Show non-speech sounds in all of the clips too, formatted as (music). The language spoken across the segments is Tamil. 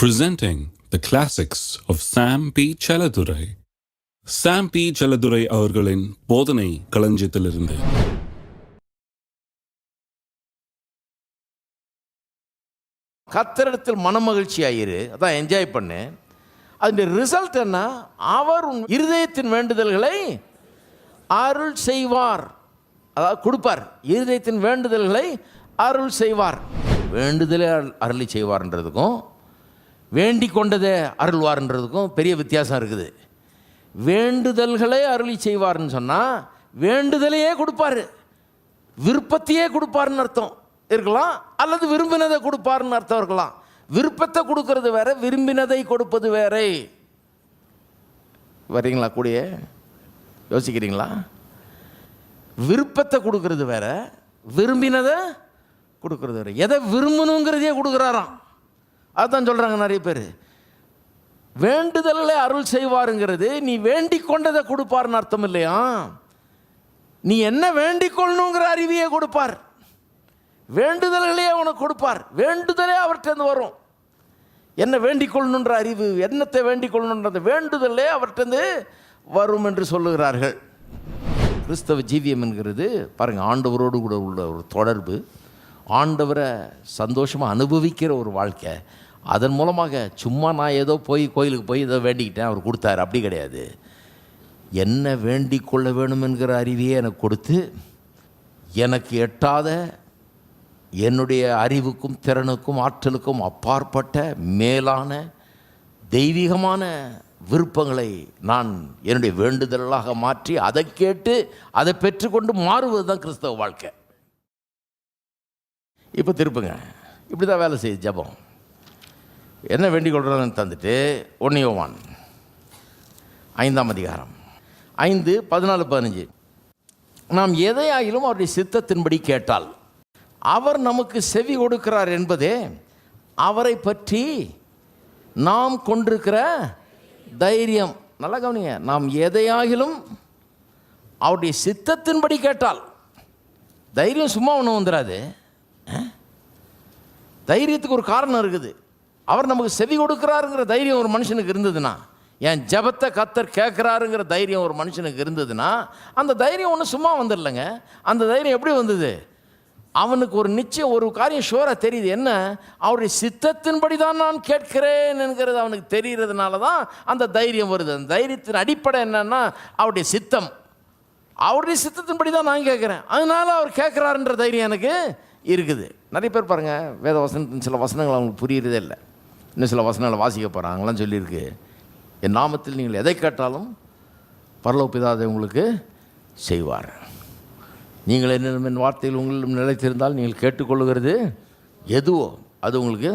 presenting the classics of Sam P. Chaladurai. Sam P. Chaladurai அவர்களின் போதனை களஞ்சியத்திலிருந்து. கத்தரிடத்தில் மனமகிழ்ச்சி ஆயிரு அதான் என்ஜாய் பண்ணு. அதன் ரிசல்ட் என்ன? அவர் உன் இருதயத்தின் வேண்டுதல்களை அருள் செய்வார். அதாவது கொடுப்பார். இருதயத்தின் வேண்டுதல்களை அருள் செய்வார். வேண்டுதலே அருள் அருளி செய்வார்ன்றதுக்கும் வேண்டிக் கொண்டதை அருள்வார்ன்றதுக்கும் பெரிய வித்தியாசம் இருக்குது. வேண்டுதல்களே அருளி செய்வார்னு சொன்னால் வேண்டுதலையே கொடுப்பாரு. விருப்பத்தையே கொடுப்பாருன்னு அர்த்தம் இருக்கலாம் அல்லது விரும்பினதை கொடுப்பாருன்னு அர்த்தம் இருக்கலாம். விருப்பத்தை கொடுக்கறது வேற விரும்பினதை கொடுப்பது வேறே. வரீங்களா கூடிய? யோசிக்கிறீங்களா? விருப்பத்தை கொடுக்கறது வேற விரும்பினதை கொடுக்கறது வேற. எதை விரும்பணுங்கிறதையே கொடுக்குறாராம். அதுதான் சொல்கிறாங்க நிறைய பேர். வேண்டுதல்களை அருள் செய்வாருங்கிறது நீ வேண்டிக் கொண்டதை கொடுப்பாருன்னு அர்த்தம் இல்லையா? நீ என்ன வேண்டிக் கொள்ளணுங்கிற அறிவியை கொடுப்பார். வேண்டுதல்களையே உனக்கு கொடுப்பார். வேண்டுதலே அவர்கிட்ட வரும். என்ன வேண்டிக் கொள்ளணுன்ற அறிவு என்னத்தை வேண்டிக் கொள்ளணுன்றது வேண்டுதலே அவர்கிட்ட வரும் என்று சொல்லுகிறார்கள். கிறிஸ்தவ ஜீவியம் என்கிறது பாருங்கள் ஆண்டவரோடு கூட உள்ள ஒரு தொடர்பு ஆண்டவரை சந்தோஷமாக அனுபவிக்கிற ஒரு வாழ்க்கை. அதன் மூலமாக சும்மா நான் ஏதோ போய் கோயிலுக்கு போய் ஏதோ வேண்டிக்கிட்டேன் அவர் கொடுத்தாரு. அப்படி கிடையாது. என்ன வேண்டிக் கொள்ள வேணும் என்கிற அறிவையே எனக்கு கொடுத்து எனக்கு எட்டாத என்னுடைய அறிவுக்கும் திறனுக்கும் ஆற்றலுக்கும் அப்பாற்பட்ட மேலான தெய்வீகமான விருப்பங்களை நான் என்னுடைய வேண்டுதலாக மாற்றி அதை கேட்டு அதை பெற்றுக்கொண்டு மாறுவது தான் கிறிஸ்தவ வாழ்க்கை. இப்போ திருப்புங்க. இப்படி தான் வேலை செய்யுது ஜபம். என்ன வேண்டிக் கொள்கிறதுன்னு தந்துட்டு ஒன்னியோவான் ஐந்தாம் அதிகாரம். ஐந்து பதினாலு பதினஞ்சு. நாம் எதையாயிலும் அவருடைய சித்தத்தின்படி கேட்டால் அவர் நமக்கு செவி கொடுக்கிறார் என்பதே அவரை பற்றி நாம் கொண்டிருக்கிற தைரியம். நல்லா கவனிங்க நாம் எதையாகிலும் அவருடைய சித்தத்தின்படி கேட்டால் தைரியம் சும்மா ஒன்றும் வந்துடாது தைரியத்துக்கு ஒரு காரணம் இருக்குது. அவர் நமக்கு செவி கொடுக்குறாருங்கிற தைரியம் ஒரு மனுஷனுக்கு இருந்ததுன்னா என் ஜெபத்தை கத்தர் கேட்குறாருங்கிற தைரியம் ஒரு மனுஷனுக்கு இருந்ததுன்னா அந்த தைரியம் ஒன்றும் சும்மா வந்துடலங்க. அந்த தைரியம் எப்படி வந்தது? அவனுக்கு ஒரு நிச்சயம் ஒரு காரியம் ஷோராக தெரியுது. என்ன? அவருடைய சித்தத்தின்படி தான் நான் கேட்கிறேன் என்கிறது அவனுக்கு தெரிகிறதுனால தான் அந்த தைரியம் வருது. அந்த தைரியத்தின் அடிப்படை என்னன்னா அவருடைய சித்தம். அவருடைய சித்தத்தின்படி தான் நான் கேட்குறேன். அதனால அவர் கேட்குறாருன்ற தைரியம் எனக்கு இருக்குது. நிறைய பேர் பாருங்கள் வேத வசனத்தின் சில வசனங்கள் அவங்களுக்கு புரியுறதே இல்லை. இன்னும் சில வசனங்களை வாசிக்க போகிறாங்களாம் சொல்லியிருக்கு. என் நாமத்தில் நீங்கள் எதை கேட்டாலும் பரலோக பிதா உங்களுக்கு செய்வார். நீங்கள் என்ன என் வார்த்தையில் உங்களிடம் நிலைத்திருந்தால் நீங்கள் கேட்டுக்கொள்ளுகிறது எதுவோ அது உங்களுக்கு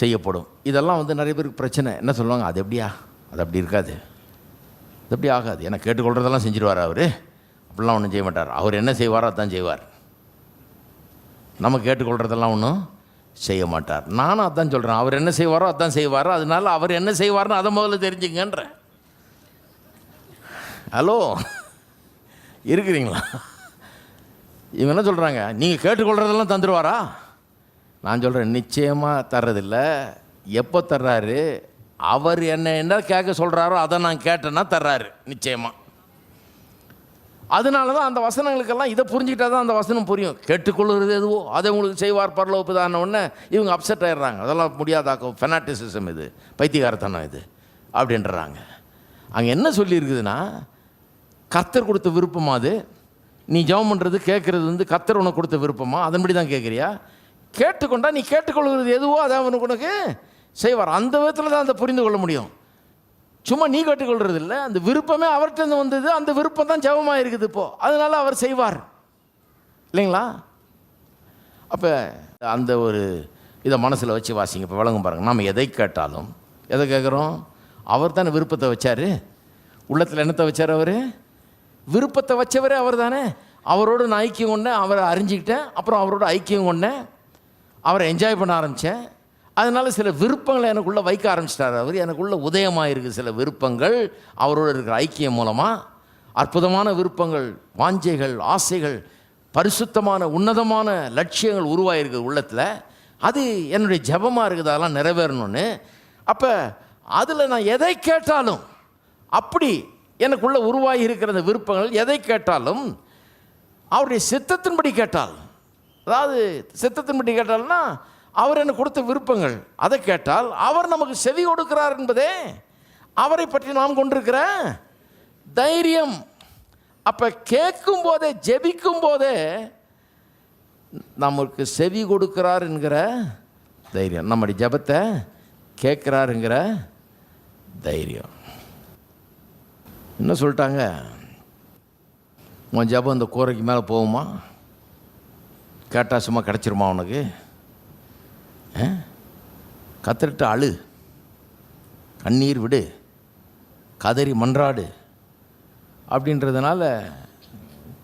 செய்யப்படும். இதெல்லாம் வந்து நிறைய பேருக்கு பிரச்சனை. என்ன சொல்லுவாங்க? அது எப்படியா? அது அப்படி இருக்காது. அது அப்படி ஆகாது. ஏன்னா கேட்டுக்கொள்கிறதெல்லாம் செஞ்சிருவார் அவர். அப்படிலாம் ஒன்றும் செய்ய மாட்டார். அவர் என்ன செய்வாரோ அதான் செய்வார். நம்ம கேட்டுக்கொள்கிறதெல்லாம் ஒன்றும் செய்ய மாட்டார் நானும் அதான் சொல்கிறேன் அவர் என்ன செய்வாரோ அதான் செய்வாரோ. அதனால அவர் என்ன செய்வார்னு அதை முதல்ல தெரிஞ்சுங்கன்ற. ஹலோ? இருக்கிறீங்களா? இவங்க என்ன சொல்கிறாங்க நீங்கள் கேட்டுக்கொள்கிறதெல்லாம் தந்துடுவாரா நான் சொல்கிறேன் நிச்சயமாக தர்றதில்ல. எப்போ தர்றாரு? அவர் என்ன என்ன கேட்க சொல்கிறாரோ அதை நான் கேட்டேன்னா தர்றாரு. நிச்சயமாக அதனால தான் அந்த வசனங்களுக்கெல்லாம் இதை புரிஞ்சுக்கிட்டா தான் அந்த வசனம் புரியும். கேட்டுக்கொள்கிறது எதுவோ அதை உங்களுக்கு செய்வார் பரலோப்புதான உடனே இவங்க அப்செட் ஆயிடுறாங்க. அதெல்லாம் முடியாதாக்கும். ஃபெனாட்டிசிசம் இது. பைத்தியகாரத்தனம் இது. அப்படின்றாங்க. அங்கே என்ன சொல்லியிருக்குதுன்னா கர்த்தர் கொடுத்த விருப்பமா அது? நீ ஜெபம் பண்ணுறது கேட்குறது வந்து கர்த்தர் உனக்கு கொடுத்த விருப்பமா? அதன்படி தான் கேட்குறியா? கேட்டுக்கொண்டா நீ கேட்டுக்கொள்கிறது எதுவோ அதை அவனுக்கு உனக்கு செய்வார். அந்த விதத்தில் தான் அதை புரிந்து கொள்ள முடியும். சும்மா நீ கேட்டுக்கொள்றது இல்லை அந்த விருப்பமே அவர்கிட்ட வந்தது. அந்த விருப்பம் தான் ஜெபமாக இருக்குது இப்போ. அதனால அவர் செய்வார். இல்லைங்களா? அப்போ அந்த ஒரு இதை மனசில் வச்சு வாசிங்க. இப்போ விளங்கும் பாருங்க. நாம் எதை கேட்டாலும் எதை கேட்குறோம்? அவர் தானே விருப்பத்தை வச்சார். உள்ளத்தில் என்னத்தை வச்சார் அவர்? விருப்பத்தை வச்சவரே அவர் தானே. அவரோடு நான் ஐக்கியம் கொண்டேன். அவரை அறிஞ்சிக்கிட்டேன். அப்புறம் அவரோட ஐக்கியம் கொண்டேன். அவரை என்ஜாய் பண்ண ஆரம்பித்தேன் அதனால் சில விருப்பங்களை எனக்குள்ளே வைக்க ஆரம்பிச்சிட்டார் அவர். எனக்குள்ளே உதயமாக இருக்குது சில விருப்பங்கள். அவரோடு இருக்கிற ஐக்கியம் மூலமாக அற்புதமான விருப்பங்கள் வாஞ்சைகள் ஆசைகள் பரிசுத்தமான உன்னதமான லட்சியங்கள் உருவாகிருக்கு உள்ளத்தில். அது என்னுடைய ஜெபமாக இருக்குது அதெல்லாம் நிறைவேறணும்னு. அப்போ அதில் நான் எதை கேட்டாலும் அப்படி எனக்குள்ளே உருவாகி இருக்கிற அந்த விருப்பங்கள் எதை கேட்டாலும் அவருடைய சித்தத்தின்படி கேட்டால் அதாவது சித்தத்தின்படி கேட்டால்னா அவர் எனக்கு கொடுத்த விருப்பங்கள். அதை கேட்டால் அவர் நமக்கு செவி கொடுக்கிறார் என்பதே அவரை பற்றி நாம் கொண்டிருக்கிற தைரியம். அப்போ கேட்கும் போதே ஜெபிக்கும் போதே நமக்கு செவி கொடுக்கிறார் என்கிற தைரியம். நம்முடைய ஜெபத்தை கேட்குறாருங்கிற தைரியம். என்ன சொல்லிட்டாங்க? உன் ஜெபம் இந்த கூரைக்கு மேலே போகுமா? கேட்டா சும்மா கிடச்சிருமா உனக்கு? கத்திரிட்டு அழு. கண்ணீர் விடு. கதறி மன்றாடு. அப்படின்றதுனால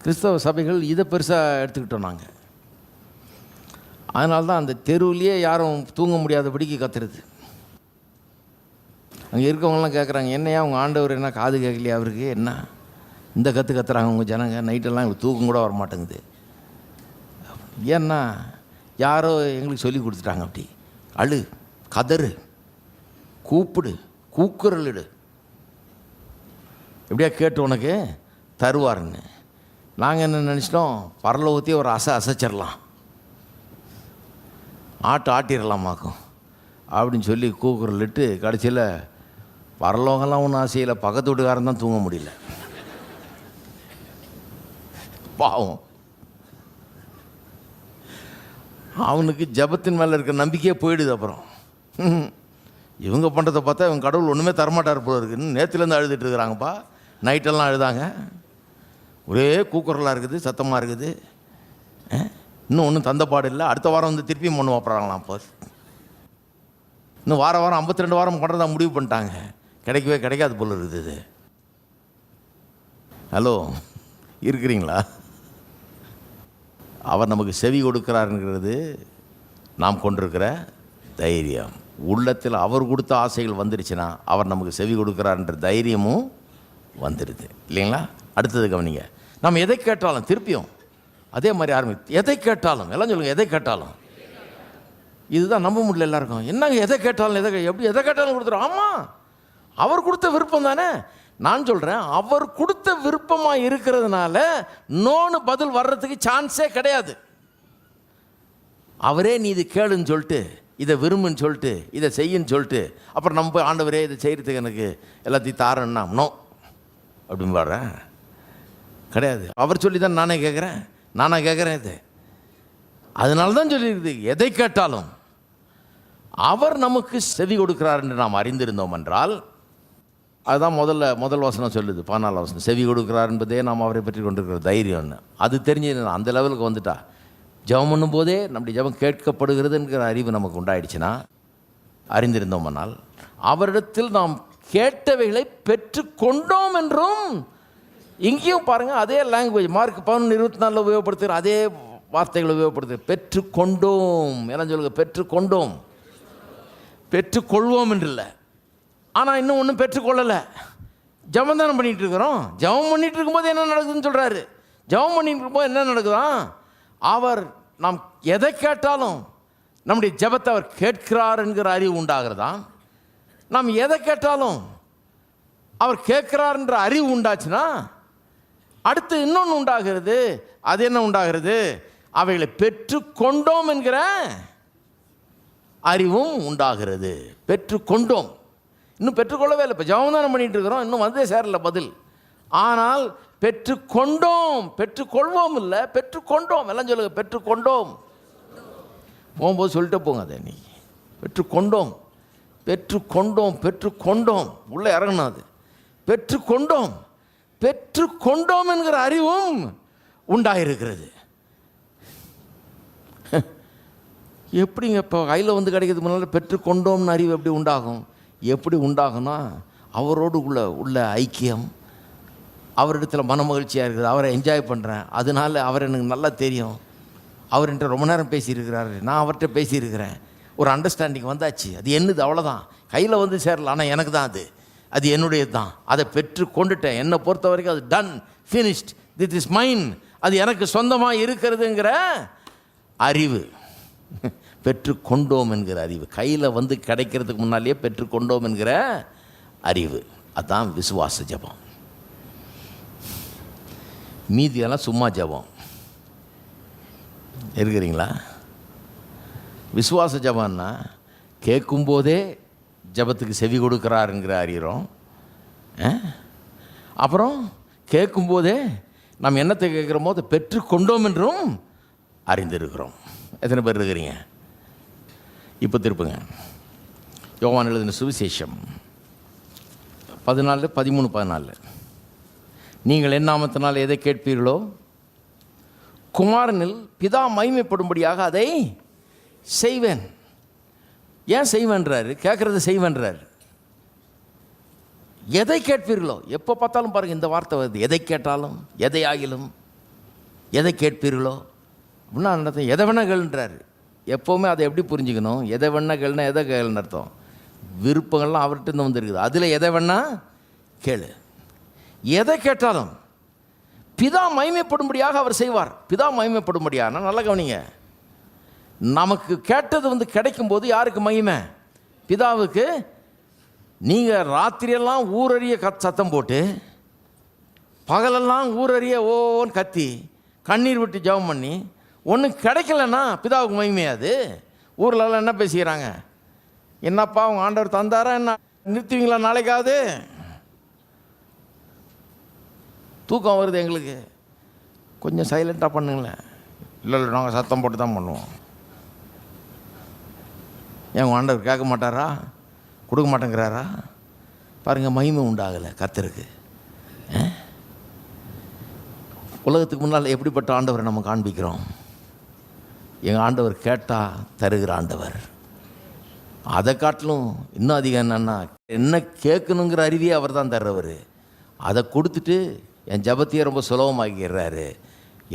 கிறிஸ்தவ சபைகள் இதை பெருசாக எடுத்துக்கிட்டோம் நாங்கள் அதனால தான் அந்த தெருவுலேயே யாரும் தூங்க முடியாதபடிக்கு கத்துறது. அங்கே இருக்கவங்களாம் கேட்குறாங்க என்னையா உங்கள் ஆண்டவர் என்ன காது கேட்கலையா அவருக்கு? என்ன? இந்த கற்று கத்துறாங்க உங்கள் ஜனங்க. நைட்டெல்லாம் இவங்களுக்கு தூக்கம் கூட வர மாட்டேங்குது ஏன்னா யாரோ எங்களுக்கு சொல்லி கொடுத்துட்டாங்க அப்படி. அழு கதறு கூப்பிடு கூக்குரலிடு. எப்படியா கேட்டு உனக்கு? தருவாருன்னு. நாங்கள் என்ன நினச்சிட்டோம்? பரலோகத்தையே ஒரு அசை அசைச்சிடலாம். ஆட்டு ஆட்டிடலாமாக்கும். அப்படின்னு சொல்லி கூக்குரலிட்டு கடைசியில் பரலோகம்லாம் ஒன்றும் ஆசையில் பக்கத்து வீட்டுக்காரன் தான் தூங்க முடியல. பாவம். அவனுக்கு ஜபத்தின் மேலே இருக்கிற நம்பிக்கையே போயிடுது அப்புறம். ம். இவங்க பண்ணுறதை பார்த்தா இவங்க கடவுள் ஒன்றுமே தரமாட்டார் போல இருக்குன்னு நேற்றுலேருந்து அழுதுட்டு இருக்கிறாங்கப்பா. நைட்டெல்லாம் அழுதாங்க. ஒரே கூக்குரலாக இருக்குது சத்தமாக இருக்குது. இன்னும் ஒன்றும் தந்த பாடு இல்லை. அடுத்த வாரம் வந்து திருப்பியும் ஒன்று வாப்புறாங்களாம் அப்போ இன்னும் வார வாரம் ஐம்பத்தி ரெண்டு வாரம் பண்ணுறதா முடிவு பண்ணிட்டாங்க. கிடைக்கவே கிடைக்காது போல இருக்குது இது. ஹலோ இருக்கிறீங்களா? அவர் நமக்கு செவி கொடுக்கிறாருங்கிறது நாம் கொண்டிருக்கிற தைரியம். உள்ளத்தில் அவர் கொடுத்த ஆசைகள் வந்துருச்சுன்னா அவர் நமக்கு செவி கொடுக்குறாருன்ற தைரியமும் வந்துடுது இல்லைங்களா? அடுத்தது கவனிங்க. நம்ம எதை கேட்டாலும் திருப்பியும் அதே மாதிரி ஆரம்பி எதை கேட்டாலும் எல்லாம் சொல்லுங்க எதை கேட்டாலும். இதுதான் நம்ப முடியல எல்லாருக்கும். என்னங்க எதை கேட்டாலும் எதை கே- எப்படி எதை கேட்டாலும் கொடுத்துரும்? ஆமாம் அவர் கொடுத்த விருப்பம் தானே. நான் சொல்கிறேன் அவர் கொடுத்த விருப்பமாக இருக்கிறதுனால நோன்னு பதில் வர்றதுக்கு சான்ஸே கிடையாது. அவரே நீ இது கேளுன்னு சொல்லிட்டு இதை விரும்புன்னு சொல்லிட்டு இதை செய்யுன்னு சொல்லிட்டு அப்புறம் நம்ம ஆண்டவரே இதை செய்கிறதுக்கு எனக்கு எல்லாத்தையும் தாரன்னா நோ அப்படின்னு பாடுறேன் கிடையாது. அவர் சொல்லி தான் நானே கேட்குறேன் நானே கேட்குறேன் இது. அதனால தான் சொல்லியிருக்குது எதை கேட்டாலும் அவர் நமக்கு செவி கொடுக்கிறார் என்று நாம் அறிந்திருந்தோம் என்றால் அதுதான் முதல்ல முதல் வசனம் சொல்லுது பதினாலு வசனம். செவி கொடுக்கிறார் என்பதே நாம் அவரை பற்றி கொண்டிருக்கிற தைரியம்னு அது தெரிஞ்சு அந்த லெவலுக்கு வந்துட்டா? ஜெபம்ன்னும் போதே நம்முடைய ஜெபம் கேட்கப்படுகிறதுங்கிற அறிவு நமக்கு உண்டாயிடுச்சுன்னா அறிந்திருந்தோம்னால் அவரிடத்தில் நாம் கேட்டவைகளை பெற்று கொண்டோம் என்றும் இங்கேயும் பாருங்கள் அதே லாங்குவேஜ் மார்க் பதினொன்று இருபத்தி நாலில் உபயோகப்படுத்துகிற அதே வார்த்தைகளை உபயோகப்படுத்து பெற்று கொண்டோம் எல்லாம் சொல்லுங்கள் பெற்று கொண்டோம் பெற்றுக்கொள்வோம் என்று இல்லை ஆனால் இன்னும் ஒன்றும் பெற்றுக்கொள்ளலை ஜெபம் தானே பண்ணிகிட்டு இருக்கிறோம். ஜெபம் பண்ணிகிட்டு இருக்கும்போது என்ன நடக்குதுன்னு சொல்கிறாரு ஜெபம் பண்ணிட்டு இருக்கும்போது என்ன நடக்குதான் அவர் நாம் எதை கேட்டாலும் நம்முடைய ஜெபத்தை அவர் கேட்கிறார் என்கிற அறிவு உண்டாகிறதா? நாம் எதை கேட்டாலும் அவர் கேட்கிறார்ன்ற அறிவு உண்டாச்சுன்னா அடுத்து இன்னொன்று உண்டாகிறது. அது என்ன உண்டாகிறது? அவைகளை பெற்று கொண்டோம் என்கிற அறிவும் உண்டாகிறது. பெற்று கொண்டோம். இன்னும் பெற்றுக்கொள்ளவே இல்லை. இப்போ ஜெபம் தானே பண்ணிட்டு இருக்கிறோம் இன்னும் வந்தே சேரல பதில். ஆனால் பெற்று கொண்டோம் பெற்றுக்கொள்வோம் இல்லை பெற்று கொண்டோம் எல்லாம் சொல்லுங்க பெற்று கொண்டோம் போகும்போது சொல்லிட்டு போங்க அதை நீ. பெற்று கொண்டோம் பெற்று கொண்டோம் பெற்று கொண்டோம் உள்ளே இறங்கணும் அது. பெற்று கொண்டோம் பெற்று கொண்டோம் என்கிற அறிவும் உண்டாயிருக்கிறது. (laughs) எப்படிங்க இப்போ கையில் வந்து கிடைக்கிறது முன்னால் பெற்று கொண்டோம்னு அறிவு எப்படி உண்டாகும்? எப்படி உண்டாகும்னா அவரோடு உள்ள உள்ள ஐக்கியம் அவரிடத்தில் மனமகிழ்ச்சியாக இருக்குது அவரை என்ஜாய் பண்ணுறேன் அதனால அவர் எனக்கு நல்லா தெரியும். அவர்கிட்ட ரொம்ப நேரம் பேசியிருக்கிறாரு. நான் அவர்கிட்ட பேசியிருக்கிறேன். ஒரு அண்டர்ஸ்டாண்டிங் வந்தாச்சு. அது என்னது? அவ்வளோதான் கையில் வந்து சேரல. ஆனால் எனக்கு தான் அது. அது என்னுடையது தான். அதை பெற்று கொண்டுட்டேன். என்னை பொறுத்த வரைக்கும் அது done finished that is mine அது எனக்கு சொந்தமாக இருக்கிறதுங்கிற அறிவு. பெற்றுக்கொண்டோம் என்கிற அறிவு. கையில் வந்து கிடைக்கிறதுக்கு முன்னாலேயே பெற்றுக்கொண்டோம் என்கிற அறிவு. அதான் விசுவாச ஜெபம். மீதியெல்லாம் சும்மா ஜெபம். இருக்கிறீங்களா? விசுவாச ஜபம்னா கேட்கும்போதே ஜபத்துக்கு செவி கொடுக்குறாருங்கிற அறிகிறோம். அப்புறம் கேட்கும்போதே நம்ம என்னத்தை கேட்குறோமோ அதை பெற்றுக்கொண்டோம் என்றும் அறிந்திருக்கிறோம். எத்தனை பேர் இருக்கிறீங்க? இப்போ திருப்புங்க. யோவான் எழுதின சுவிசேஷம். பதினாலு பதிமூணு பதினாலு. நீங்கள் என்னாமத்தினால் எதை கேட்பீர்களோ? குமாரனில் பிதா மகிமைப்படும்படியாக அதை செய்வேன். ஏன் செய்வேன்றாரு? கேட்குறத செய்வேன்றார். எதை கேட்பீர்களோ? எப்போ பார்த்தாலும் பாருங்கள் இந்த வார்த்தை வருது. எதை கேட்டாலும் எதை ஆகிலும் எதை கேட்பீர்களோ? அப்படின்னா எதை வேணா கேளுன்றாரு. எப்போவுமே அதை எப்படி புரிஞ்சுக்கணும்? எதை வேணால் கேளுனா எதை கேளுன்னு அர்த்தம். விருப்பங்கள்லாம் அவர்கிட்ட இருந்து வந்துருக்குது. அதில் எதை வேணால் கேளு. எதை கேட்டாலும் பிதா மகிமைப்படும்படியாக அவர் செய்வார். பிதா மகிமைப்படும்படியாக நல்லா கவனிங்க. நமக்கு கேட்டது வந்து கிடைக்கும்போது யாருக்கு மகிமை? பிதாவுக்கு. நீங்கள் ராத்திரியெல்லாம் ஊரறிய கத் சத்தம் போட்டு பகலெல்லாம் ஊரறிய ஓன்னு கத்தி கண்ணீர் விட்டு ஜெபம் பண்ணி ஒன்றும் கிடைக்கலன்னா பிதாவுக்கு மகிமையாது ஊர்லலாம் என்ன பேசிக்கிறாங்க? என்னப்பா உங்கள் ஆண்டவர் தந்தாரா என்ன? நிறுத்துவீங்களா நாளைக்காவது? தூக்கம் வருது எங்களுக்கு. கொஞ்சம் சைலண்ட்டாக பண்ணுங்களேன். இல்லை இல்லை நாங்கள் சத்தம் போட்டு தான் பண்ணுவோம். என் ஆண்டவர் கேட்க மாட்டாரா? கொடுக்க மாட்டேங்கிறாரா? பாருங்கள் மகிமை உண்டாகலை கர்த்தருக்கு. உலகத்துக்கு முன்னால் எப்படிப்பட்ட ஆண்டவரை நம்ம காண்பிக்கிறோம்? எங்கள் ஆண்டவர் கேட்டால் தருகிற ஆண்டவர். அதை காட்டிலும் இன்னும் அதிகம் என்னன்னா என்ன கேட்கணுங்கிற அறிவியை அவர் தான் தர்றவர். அதை கொடுத்துட்டு என் ஜபத்தையே ரொம்ப சுலபமாக்கிடுறாரு.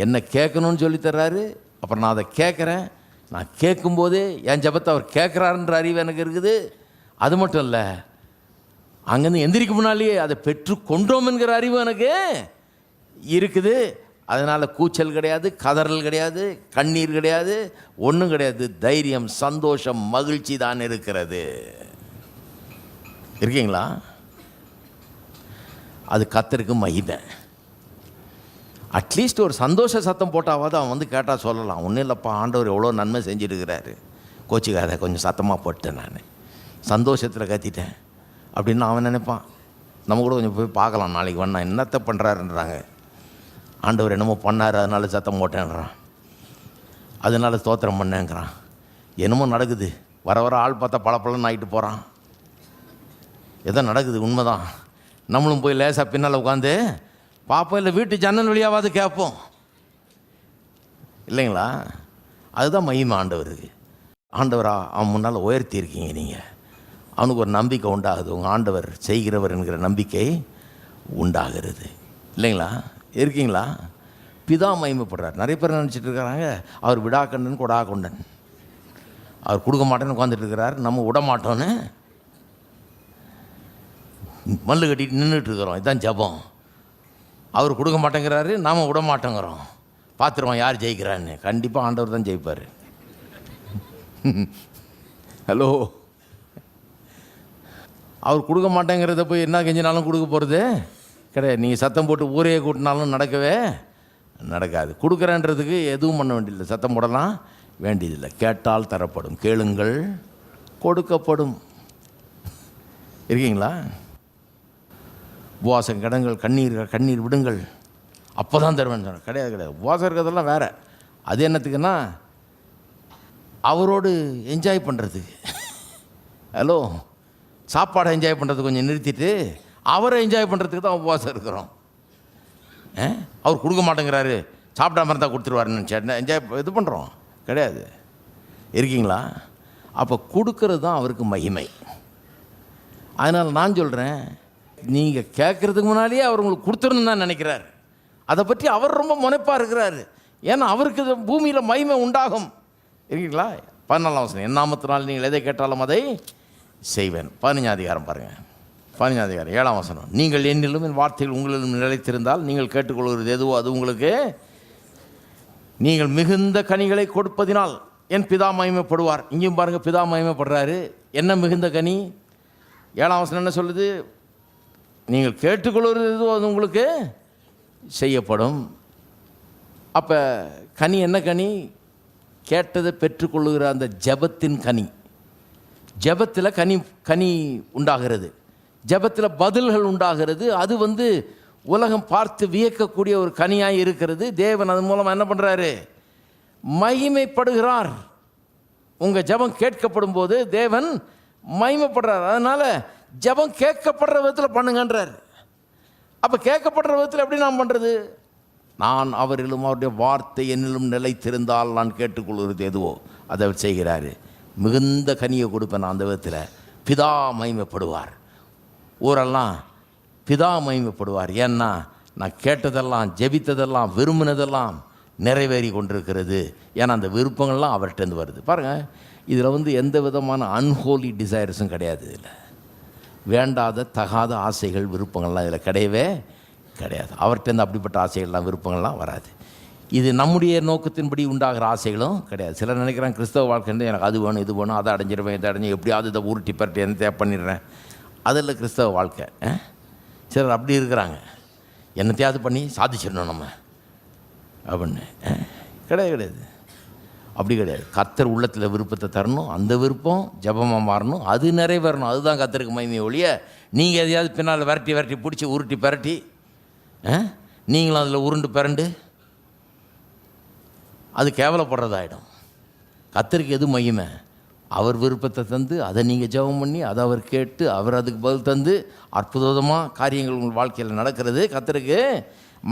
என்ன கேட்கணும்னு சொல்லி தர்றாரு. அப்புறம் நான் அதை கேட்குறேன். நான் கேட்கும்போதே என் ஜபத்தை அவர் கேட்குறாருன்ற அறிவு எனக்கு இருக்குது. அது மட்டும் இல்லை அங்கேருந்து எந்திரிக்க முன்னாலேயே அதை பெற்று கொண்டோம் என்கிற அறிவு எனக்கு இருக்குது. அதனால் கூச்சல் கிடையாது கதறல் கிடையாது கண்ணீர் கிடையாது ஒன்றும் கிடையாது. தைரியம் சந்தோஷம் மகிழ்ச்சி தான் இருக்கிறது. இருக்கீங்களா? அது கத்தருக்கு மகிமை. அட்லீஸ்ட் ஒரு சந்தோஷ சத்தம் போட்டாவது அவன் வந்து கேட்டால் சொல்லலாம். ஒன்றும் இல்லைப்பா ஆண்டவர் எவ்வளோ நன்மை செஞ்சுருக்கிறாரு. கோச்சிக்காத கொஞ்சம் சத்தமாக போட்டேன் நான். சந்தோஷத்தில் கத்திட்டேன். அப்படின்னு அவன் நினைப்பான். நம்ம கூட கொஞ்சம் போய் பார்க்கலாம். நாளைக்கு வேணா என்னத்தை பண்ணுறாருன்றாங்க ஆண்டவர் என்னமோ பண்ணார் அதனால சத்தம் போட்டேன்றான். அதனால ஸ்தோத்திரம் பண்ணேங்கிறான். என்னமோ நடக்குது. வர வர ஆள் பார்த்தா பளபளன்னு ஆகிட்டு போகிறான் எதோ நடக்குது உண்மைதான். நம்மளும் போய் லேசாக பின்னால் உட்காந்து பார்ப்போம் இல்லை வீட்டு ஜன்னல் வழியாவது கேட்போம். இல்லைங்களா? அதுதான் மகிமை ஆண்டவருக்கு. ஆண்டவரா அவன் முன்னால் உயர்த்தி இருக்கீங்க நீங்கள் அவனுக்கு ஒரு நம்பிக்கை உண்டாகுது. உங்கள் ஆண்டவர் செய்கிறவர் என்கிற நம்பிக்கை உண்டாகிறது. இல்லைங்களா? இருக்கீங்களா? பிதா மகிமைப்படுறார். நிறைய பேர் நினச்சிட்டு இருக்கிறாங்க அவர் விடாக்கண்டன் கொடா கொண்டன் அவர் கொடுக்க மாட்டேன்னு உட்காந்துட்டு இருக்கிறார். நம்ம விட மாட்டோன்னு மல்லு கட்டிட்டு நின்றுட்டு இருக்கிறோம். இதுதான் ஜபம். அவர் கொடுக்க மாட்டேங்கிறாரு நாம் விட மாட்டேங்கிறோம். பார்த்துருவோம் யார் ஜெயிக்கிறான்னு. கண்டிப்பாக ஆண்டவர் தான் ஜெயிப்பார். ஹலோ. அவர் கொடுக்க மாட்டேங்கிறத போய் என்ன கெஞ்சினாலும் கொடுக்க போகிறது கிடையாது. நீங்கள் சத்தம் போட்டு ஊரையே கூட்டினாலும் நடக்கவே நடக்காது. கொடுக்குறேன்றதுக்கு எதுவும் பண்ண வேண்டியதில்லை. சத்தம் போடலாம். வேண்டியதில்லை. கேட்டால் தரப்படும். கேளுங்கள். கொடுக்கப்படும். இருக்கீங்களா? உபவாசம் கிடங்கள் கண்ணீர் கண்ணீர் விடுங்கள். அப்போ தான் தருவேன் சொன்னேன் கிடையாது கிடையாது. உபவாசம் இருக்கிறதெல்லாம் வேறு. அது என்னத்துக்குன்னா அவரோடு என்ஜாய் பண்ணுறதுக்கு ஹலோ சாப்பாடை என்ஜாய் பண்ணுறது கொஞ்சம் நிறுத்திட்டு அவரை என்ஜாய் பண்ணுறதுக்கு தான் உபவாசம் இருக்கிறோம். ஆ? அவர் கொடுக்க மாட்டேங்கிறாரு. சாப்பிடாம இருந்தால் கொடுத்துருவாருன்னு நினச்சா என்ஜாய் இது பண்ணுறோம் கிடையாது. இருக்கீங்களா? அப்போ கொடுக்கறது தான் அவருக்கு மகிமை. அதனால் நான் சொல்கிறேன் நீங்கள் கேட்குறதுக்கு முன்னாலேயே அவர் உங்களுக்கு கொடுத்துருன்னு தான் நினைக்கிறார். அதை பற்றி அவர் ரொம்ப முனைப்பாக இருக்கிறாரு. ஏன்னா அவருக்கு இது பூமியில் மகிமை உண்டாகும். இருக்கீங்களா? பதினாலாம் வசனம் என் நாமத்தினால் நீங்கள் எதை கேட்டாலும் அதை செய்வேன். பதினஞ்சாம் அதிகாரம் பாருங்கள் பதினஞ்சாம் அதிகாரம் ஏழாம் வசனம். நீங்கள் என்னிலும் என் வார்த்தைகள் உங்களிலும் நிலைத்திருந்தால் நீங்கள் கேட்டுக்கொள்கிறது எதுவோ அது உங்களுக்கு? நீங்கள் மிகுந்த கனிகளை கொடுப்பதினால் என் பிதா மகிமைப்படுவார். இங்கேயும் பாருங்கள் பிதா மகிமைப்படுறாரு. என்ன மிகுந்த கனி? ஏழாம் வசனம் என்ன சொல்லுது? நீங்கள் கேட்டுக்கொள்வது எதுவோ அது உங்களுக்கு? செய்யப்படும். அப்போ கனி என்ன கனி? கேட்டதை பெற்றுக்கொள்ளுகிற அந்த ஜெபத்தின் கனி. ஜெபத்தில் கனி கனி உண்டாகிறது. ஜெபத்தில் பதில்கள் உண்டாகிறது. அது வந்து உலகம் பார்த்து வியக்கக்கூடிய ஒரு கனியாக இருக்கிறது. தேவன் அதன் மூலமாக என்ன பண்ணுறாரு மகிமைப்படுகிறார். உங்கள் ஜெபம் கேட்கப்படும் போது தேவன் மகிமைப்படுறார். அதனால் ஜெபம் கேட்கப்படுற விதத்தில் பண்ணுங்கன்றார். அப்போ கேட்கப்படுற விதத்தில் எப்படி நான் பண்ணுறது நான் அவரிலும் அவருடைய வார்த்தை என்னிலும் நிலைத்திருந்தால் நான் கேட்டுக்கொள்கிறது எதுவோ அதை செய்கிறாரு. மிகுந்த கனியை கொடுப்பேன் நான் அந்த விதத்தில். பிதா மகிமைப்படுவார். ஊரெல்லாம் பிதா மகிமைப்படுவார். ஏன்னா நான் கேட்டதெல்லாம் ஜெபித்ததெல்லாம் விரும்பினதெல்லாம் நிறைவேறி கொண்டிருக்கிறது. ஏன்னா அந்த விருப்பங்கள்லாம் அவர்கிட்டருந்து வருது. பாருங்கள் இதில் வந்து எந்த விதமான அன்ஹோலி டிசைர்ஸும் கிடையாது இதில். வேண்டாத தகாத ஆசைகள் விருப்பங்கள்லாம் இதில் கிடையவே கிடையாது. அவர்கிட்டருந்து அப்படிப்பட்ட ஆசைகள்லாம் விருப்பங்கள்லாம் வராது. இது நம்முடைய நோக்கத்தின்படி உண்டாகிற ஆசைகளும் கிடையாது. சிலர் நினைக்கிறாங்க கிறிஸ்தவ வாழ்க்கை எனக்கு அது வேணும் இது வேணும் அதை அடைஞ்சிருவேன் இதை அடைஞ்சு எப்படியாவது இதை உருட்டி பரட்டி என்ன தேவை பண்ணிடுறேன். அதில் கிறிஸ்தவ வாழ்க்கை. ஆ? சிலர் அப்படி இருக்கிறாங்க. என்னத்தையாவது பண்ணி சாதிச்சிடணும் நம்ம. அப்படின்னு. கிடையாது கிடையாது. அப்படி கிடையாது. கத்தர் உள்ளத்தில் விருப்பத்தை தரணும் அந்த விருப்பம் ஜபமாக மாறணும் அது நிறைவேறணும். அதுதான் கத்தருக்கு மகிமை ஒழிய நீங்கள் எதையாவது பின்னால் விரட்டி விரட்டி பிடிச்சி உருட்டி பரட்டி ஆ? நீங்களும் அதில் உருண்டு பிறண்டு அது கேவலப்படுறதாயிடும். கத்தருக்கு எது மகிமை? அவர் விருப்பத்தை தந்து அதை நீங்கள் ஜெபம் பண்ணி அதை அவர் கேட்டு அவர் அதுக்கு பதில் தந்து அற்புதமாக காரியங்கள் உங்கள் வாழ்க்கையில் நடக்கிறது. கத்தருக்கு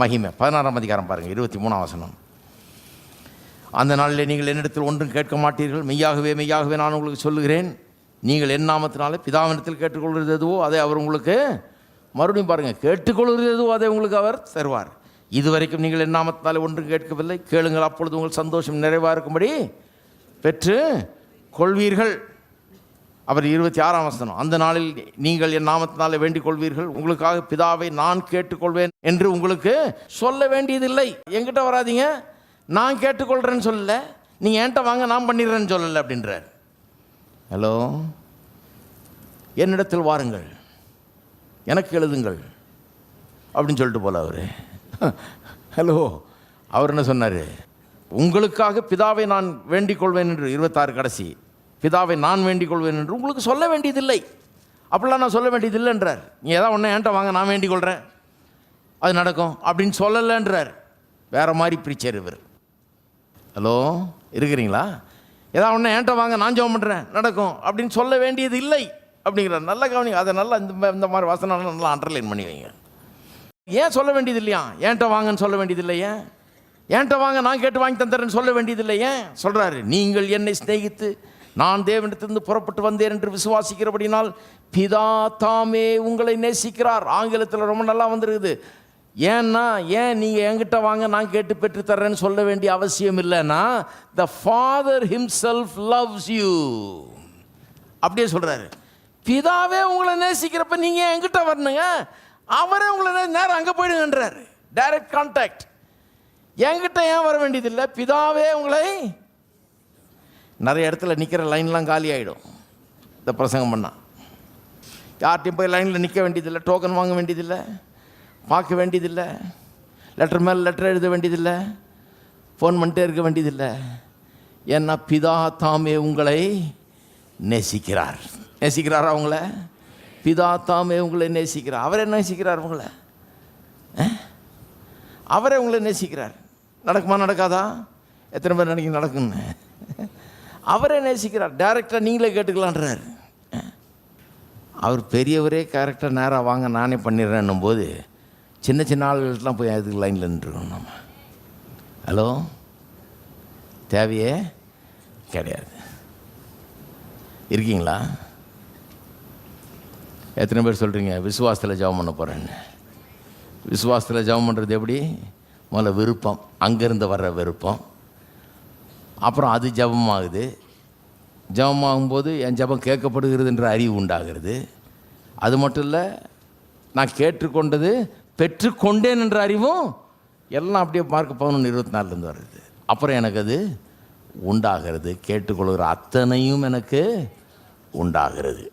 மகிமை. பதினாறாம் அதிகாரம் பாருங்கள் இருபத்தி மூணாம் வசனம். அந்த நாளில் நீங்கள் என்னிடத்தில் ஒன்றும் கேட்க மாட்டீர்கள். மெய்யாகவே மெய்யாகவே நான் உங்களுக்கு சொல்லுகிறேன். நீங்கள் என் நாமத்தினாலே பிதாவினத்தில் கேட்டுக்கொள்கிறது எதுவோ அதை அவர் உங்களுக்கு மறுபடியும் பாருங்கள் கேட்டுக்கொள்கிறது எதுவோ அதை உங்களுக்கு அவர் தருவார். இதுவரைக்கும் நீங்கள் என் நாமத்தினாலே ஒன்றும் கேட்கவில்லை. கேளுங்கள் அப்பொழுது உங்கள் சந்தோஷம் நிறைவாக இருக்கும்படி பெற்று கொள்வீர்கள். அவர் இருபத்தி ஆறாம் வசனம் அந்த நாளில் நீங்கள் என் நாமத்தினாலே வேண்டிக் கொள்வீர்கள். உங்களுக்காக பிதாவை நான் கேட்டுக்கொள்வேன் என்று உங்களுக்கு சொல்ல வேண்டியதில்லை. எங்கிட்ட வராதீங்க. நான் கேட்டுக்கொள்கிறேன்னு சொல்லல. நீங்கள் என்கிட்ட வாங்க நான் பண்ணிடுறேன்னு சொல்லலை அப்படின்றார். ஹலோ என்னிடத்தில் வாருங்கள். எனக்கு எழுதுங்கள் அப்படின்னு சொல்லிட்டு போல அவர். ஹலோ அவர் என்ன சொன்னார்? உங்களுக்காக பிதாவை நான் வேண்டிக் கொள்வேன் என்று இருபத்தாறு கடைசி. பிதாவை நான் வேண்டிக் கொள்வேன் என்று உங்களுக்கு சொல்ல வேண்டியதில்லை. அப்படிலாம் நான் சொல்ல வேண்டியதில்லைன்றார். நீ ஏதாவது ஒன்று என்கிட்ட வாங்க நான் வேண்டிக் கொள்கிறேன் அது நடக்கும். அப்படின்னு சொல்லலைன்றார். வேறு மாதிரி பிரிச்சர் இவர். ஹலோ இருக்கிறீங்களா? ஏதாவது ஒன்று ஏன்ட்ட வாங்க நான் ஜோம் பண்ணுறேன் நடக்கும். அப்படின்னு சொல்ல வேண்டியது இல்லை அப்படிங்கிறார். நல்ல கவனிங்க. அதை நல்லா இந்த இந்த மாதிரி வசனம் நல்லா அண்டர்லைன் பண்ணி வைங்க ஏன் சொல்ல வேண்டியது இல்லையா ஏன்ட்ட வாங்கன்னு சொல்ல வேண்டியது இல்லை என்கிட்ட வாங்க நான் கேட்டு வாங்கி தந்துடுறேன்னு சொல்ல வேண்டியது இல்லை ஏன் சொல்கிறாரு நீங்கள் என்னை சிநேகித்து நான் தேவனிடத்திலிருந்து புறப்பட்டு வந்தேன் என்று விசுவாசிக்கிறபடினால் பிதா தாமே உங்களை நேசிக்கிறார். ஆங்கிலத்தில் ரொம்ப நல்லா வந்துருக்குது. ஏன்னா ஏன் நீங்கள் என்கிட்ட வாங்க நான் கேட்டு பெற்று தர்றேன்னு சொல்ல வேண்டிய அவசியம் இல்லைன்னா the father himself loves you அப்படியே சொல்கிறாரு பிதாவே உங்களை நேசிக்கிறப்ப நீங்கள் என்கிட்ட வரணுங்க? அவரே உங்களை நேரம் அங்கே போயிடுங்கன்றார். டைரக்ட் கான்டாக்ட் என்கிட்ட ஏன் வர வேண்டியதில்லை? பிதாவே உங்களை நிறைய இடத்துல நிற்கிற லைன்லாம் காலி ஆகிடும் இந்த பிரசங்கம் பண்ணால் யார்கிட்டையும் போய் லைனில் நிற்க வேண்டியதில்லை டோக்கன் வாங்க வேண்டியதில்லை பார்க்க வேண்டியதில்லை லெட்டர் மேலே லெட்டர் எழுத வேண்டியதில்லை ஃபோன் பண்ணிட்டே இருக்க வேண்டியதில்லை. ஏன்னா பிதா தாமே உங்களை நேசிக்கிறார். நேசிக்கிறாரா அவங்கள பிதா தாமே உங்களை நேசிக்கிறார். அவரே நேசிக்கிறார் உங்களை. அவரே உங்களை நேசிக்கிறார். நடக்குமா நடக்காதா? எத்தனை பேர் நினைக்க நடக்குன்னு அவரே நேசிக்கிறார் டேரெக்டாக நீங்களே கேட்டுக்கலான்றார். அவர் பெரியவரே கரெக்டாக நேராக வாங்க நானே பண்ணிடுறேன்னும் போது சின்ன சின்ன ஆளுகளுக்கெல்லாம் போய் அதுக்கு லைனில் நின்றுருக்கோம் நம்ம. ஹலோ தேவையே கிடையாது. இருக்கீங்களா? எத்தனை பேர் சொல்கிறீங்க விசுவாசத்தில் ஜெபம் பண்ண போகிறேன்னு விசுவாசத்தில் ஜெபம் பண்ணுறது எப்படி? முதல்ல விருப்பம். அங்கேருந்து வர்ற விருப்பம். அப்புறம் அது ஜபமாகுது. ஜபமாகும்போது என் ஜபம் கேட்கப்படுகிறது என்ற அறிவு உண்டாகிறது. அது மட்டும் இல்லை நான் கேட்டுக்கொண்டது பெற்றுக்கொண்டேன் என்ற அறிவும் எல்லாம் அப்படியே மார்க் பதினொன்று இருபத்தி நாலுலேருந்து வருது. அப்புறம் எனக்கு அது உண்டாகிறது. கேட்டுக்கொள்கிற அத்தனையும் எனக்கு உண்டாகிறது.